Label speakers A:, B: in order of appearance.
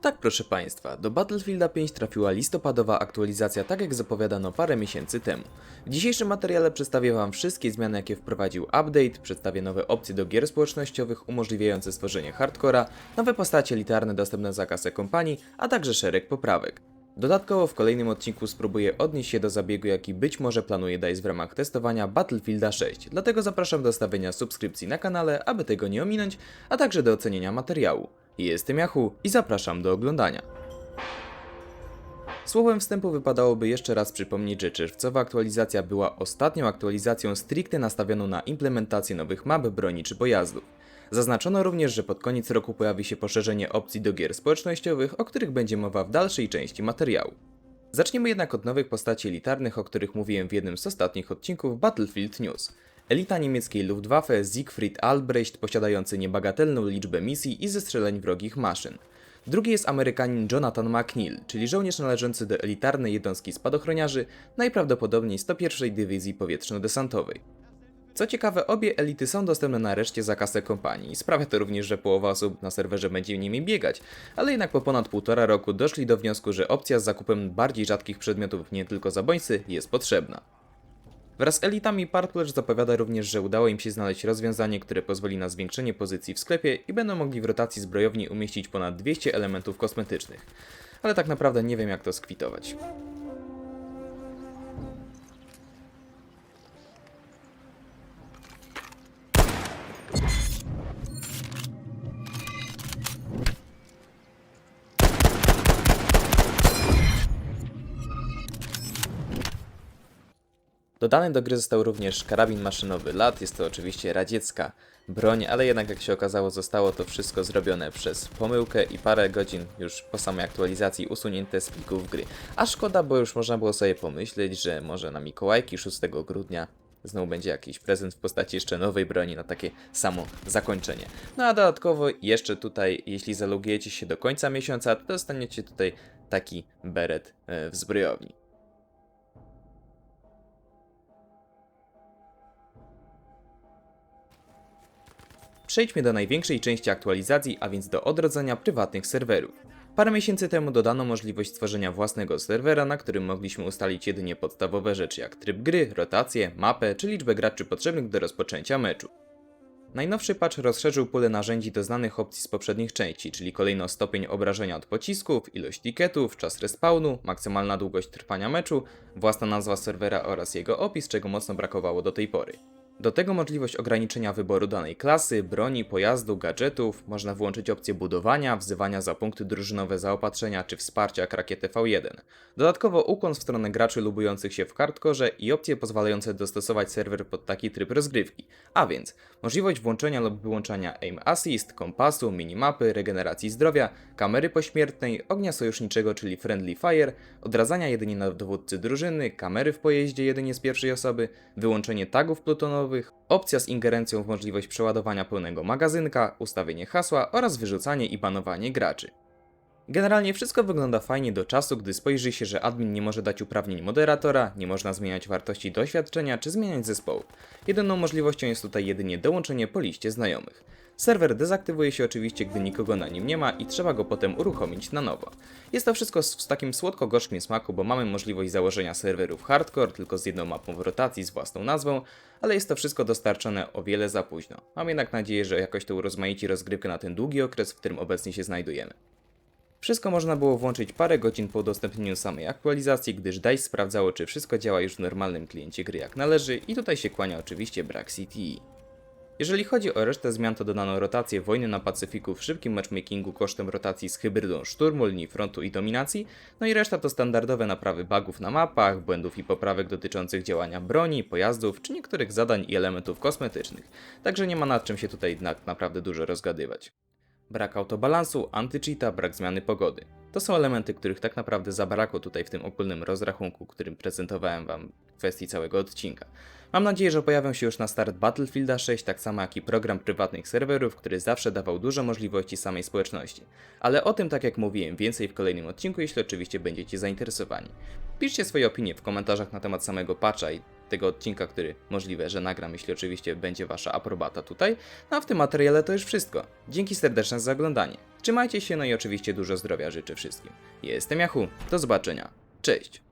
A: Tak, proszę Państwa, do Battlefielda 5 trafiła listopadowa aktualizacja, tak jak zapowiadano parę miesięcy temu. W dzisiejszym materiale przedstawię Wam wszystkie zmiany, jakie wprowadził update, przedstawię nowe opcje do gier społecznościowych umożliwiające stworzenie hardcora, nowe postacie elitarne dostępne za kasę kompanii, a także szereg poprawek. Dodatkowo w kolejnym odcinku spróbuję odnieść się do zabiegu, jaki być może planuje DICE w ramach testowania Battlefielda 6, dlatego zapraszam do stawienia subskrypcji na kanale, aby tego nie ominąć, a także do ocenienia materiału. Jestem Yahoo i zapraszam do oglądania. Słowem wstępu wypadałoby jeszcze raz przypomnieć, że czerwcowa aktualizacja była ostatnią aktualizacją stricte nastawioną na implementację nowych map, broni czy pojazdów. Zaznaczono również, że pod koniec roku pojawi się poszerzenie opcji do gier społecznościowych, o których będzie mowa w dalszej części materiału. Zaczniemy jednak od nowych postaci elitarnych, o których mówiłem w jednym z ostatnich odcinków Battlefield News. Elita niemieckiej Luftwaffe Siegfried Albrecht posiadający niebagatelną liczbę misji i zestrzeleń wrogich maszyn. Drugi jest Amerykanin Jonathan McNeil, czyli żołnierz należący do elitarnej jednostki spadochroniarzy, najprawdopodobniej 101 Dywizji Powietrzno-Desantowej. Co ciekawe, obie elity są dostępne nareszcie za kasę kompanii. Sprawia to również, że połowa osób na serwerze będzie nimi biegać, ale jednak po ponad półtora roku doszli do wniosku, że opcja z zakupem bardziej rzadkich przedmiotów, nie tylko zabójcy, jest potrzebna. Wraz z elitami Partlerz zapowiada również, że udało im się znaleźć rozwiązanie, które pozwoli na zwiększenie pozycji w sklepie i będą mogli w rotacji zbrojowni umieścić ponad 200 elementów kosmetycznych. Ale tak naprawdę nie wiem jak to skwitować. Dodany do gry został również karabin maszynowy LAT, jest to oczywiście radziecka broń, ale jednak jak się okazało zostało to wszystko zrobione przez pomyłkę i parę godzin już po samej aktualizacji usunięte z plików gry. A szkoda, bo już można było sobie pomyśleć, że może na Mikołajki 6 grudnia znowu będzie jakiś prezent w postaci jeszcze nowej broni na takie samo zakończenie. No a dodatkowo jeszcze tutaj, jeśli zalogujecie się do końca miesiąca, to dostaniecie tutaj taki beret e, w zbrojowni. Przejdźmy do największej części aktualizacji, a więc do odrodzenia prywatnych serwerów. Parę miesięcy temu dodano możliwość stworzenia własnego serwera, na którym mogliśmy ustalić jedynie podstawowe rzeczy jak tryb gry, rotację, mapę czy liczbę graczy potrzebnych do rozpoczęcia meczu. Najnowszy patch rozszerzył pulę narzędzi do znanych opcji z poprzednich części, czyli kolejno stopień obrażenia od pocisków, ilość tiketów, czas respawnu, maksymalna długość trwania meczu, własna nazwa serwera oraz jego opis, czego mocno brakowało do tej pory. Do tego możliwość ograniczenia wyboru danej klasy, broni, pojazdu, gadżetów, można włączyć opcję budowania, wzywania za punkty drużynowe zaopatrzenia czy wsparcia jak rakietę V1. Dodatkowo ukłon w stronę graczy lubujących się w hardkorze i opcje pozwalające dostosować serwer pod taki tryb rozgrywki. A więc możliwość włączenia lub wyłączania aim assist, kompasu, minimapy, regeneracji zdrowia, kamery pośmiertnej, ognia sojuszniczego czyli friendly fire, odradzania jedynie na dowódcy drużyny, kamery w pojeździe jedynie z pierwszej osoby, wyłączenie tagów plutonowych, opcja z ingerencją w możliwość przeładowania pełnego magazynka, ustawienie hasła oraz wyrzucanie i banowanie graczy. Generalnie wszystko wygląda fajnie do czasu, gdy spojrzy się, że admin nie może dać uprawnień moderatora, nie można zmieniać wartości doświadczenia czy zmieniać zespołu. Jedyną możliwością jest tutaj jedynie dołączenie po liście znajomych. Serwer dezaktywuje się oczywiście, gdy nikogo na nim nie ma i trzeba go potem uruchomić na nowo. Jest to wszystko z takim słodko-gorzkim smaku, bo mamy możliwość założenia serwerów hardcore, tylko z jedną mapą w rotacji z własną nazwą, ale jest to wszystko dostarczone o wiele za późno. Mam jednak nadzieję, że jakoś to urozmaici rozgrywkę na ten długi okres, w którym obecnie się znajdujemy. Wszystko można było włączyć parę godzin po udostępnieniu samej aktualizacji, gdyż DICE sprawdzało, czy wszystko działa już w normalnym kliencie gry jak należy i tutaj się kłania oczywiście brak CTE. Jeżeli chodzi o resztę zmian, to dodano rotację wojny na Pacyfiku w szybkim matchmakingu kosztem rotacji z hybrydą szturmu, linii frontu i dominacji, no i reszta to standardowe naprawy bugów na mapach, błędów i poprawek dotyczących działania broni, pojazdów czy niektórych zadań i elementów kosmetycznych, także nie ma nad czym się tutaj jednak naprawdę dużo rozgadywać. Brak autobalansu, antycheata, brak zmiany pogody. To są elementy, których tak naprawdę zabrakło tutaj w tym ogólnym rozrachunku, którym prezentowałem Wam w kwestii całego odcinka. Mam nadzieję, że pojawią się już na start Battlefielda 6, tak samo jak i program prywatnych serwerów, który zawsze dawał dużo możliwości samej społeczności. Ale o tym, tak jak mówiłem, więcej w kolejnym odcinku, jeśli oczywiście będziecie zainteresowani. Piszcie swoje opinie w komentarzach na temat samego patcha i tego odcinka, który możliwe, że nagram, jeśli oczywiście będzie wasza aprobata tutaj. No a w tym materiale to już wszystko. Dzięki serdeczne za oglądanie. Trzymajcie się, no i oczywiście dużo zdrowia życzę wszystkim. Jestem Yahoo, do zobaczenia. Cześć!